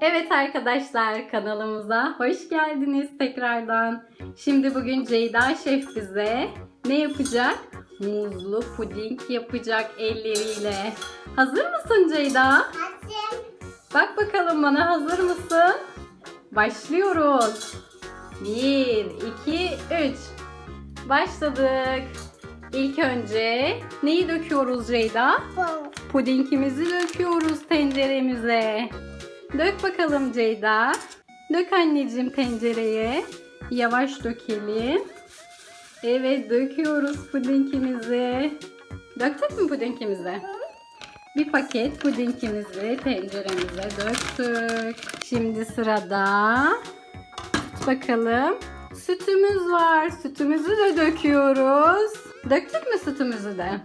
Evet arkadaşlar kanalımıza hoş geldiniz tekrardan. Şimdi bugün Ceyda Şef bize ne yapacak? Muzlu puding yapacak elleriyle. Hazır mısın Ceyda? Açım. Bak bakalım bana hazır mısın? Başlıyoruz. 1, 2, 3. Başladık. İlk önce neyi döküyoruz Ceyda? Pudingimizi döküyoruz tenceremize. Dök bakalım Ceyda. Dök anneciğim tencereye. Yavaş dökelim. Evet döküyoruz pudingimizi. Döktük mü pudingimizi? Bir paket pudingimizi tenceremize döktük. Şimdi sırada bakalım sütümüz var. Sütümüzü de döküyoruz. Döktük mü sütümüzü de?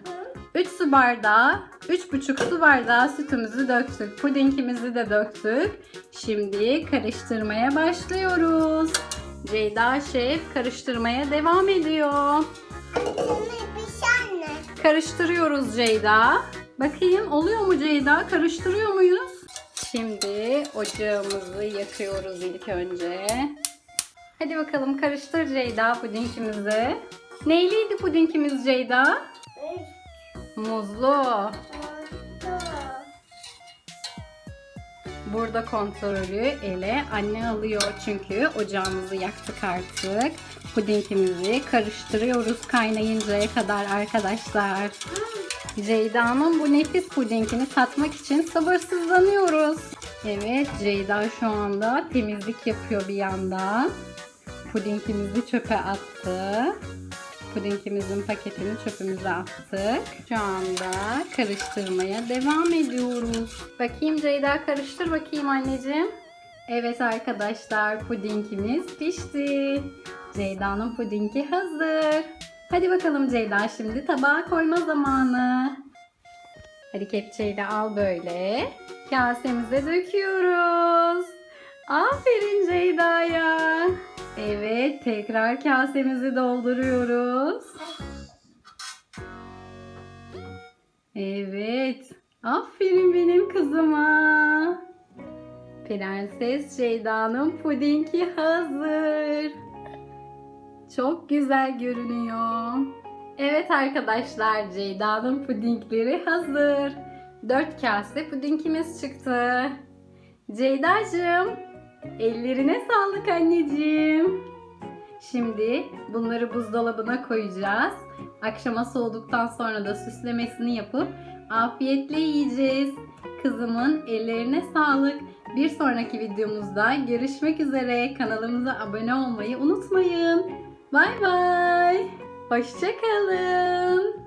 3 su bardağı, 3,5 su bardağı sütümüzü döktük. Pudingimizi de döktük. Şimdi karıştırmaya başlıyoruz. Ceyda Şef karıştırmaya devam ediyor. Karıştırıyoruz Ceyda. Bakayım oluyor mu Ceyda? Karıştırıyor muyuz? Şimdi ocağımızı yakıyoruz ilk önce. Hadi bakalım karıştır Ceyda pudingimizi. Neyliydi pudingimiz Ceyda? Muzlu. Burada kontrolü ele anne alıyor çünkü ocağımızı yaktık artık. Pudingimizi karıştırıyoruz kaynayıncaya kadar arkadaşlar. Ceyda'nın bu nefis pudingini tatmak için sabırsızlanıyoruz. Evet Ceyda şu anda temizlik yapıyor bir yandan. Pudingimizi çöpe attı. Pudingimizin paketini çöpümüze attık. Şu anda karıştırmaya devam ediyoruz. Bakayım Ceyda karıştır bakayım anneciğim. Evet arkadaşlar pudingimiz pişti. Ceyda'nın pudingi hazır. Hadi bakalım Ceyda şimdi tabağa koyma zamanı. Hadi kepçeyle al böyle. Kasemize döküyoruz. Aferin. Evet tekrar kasemizi dolduruyoruz. Evet. Aferin benim kızıma. Prenses Ceyda'nın pudingi hazır. Çok güzel görünüyor. Evet arkadaşlar Ceyda'nın pudingleri hazır. 4 kase pudingimiz çıktı. Ceyda'cığım ellerine sağlık anneciğim. Şimdi bunları buzdolabına koyacağız. Akşama soğuduktan sonra da süslemesini yapıp afiyetle yiyeceğiz. Kızımın ellerine sağlık. Bir sonraki videomuzda görüşmek üzere. Kanalımıza abone olmayı unutmayın. Bay bay. Hoşçakalın.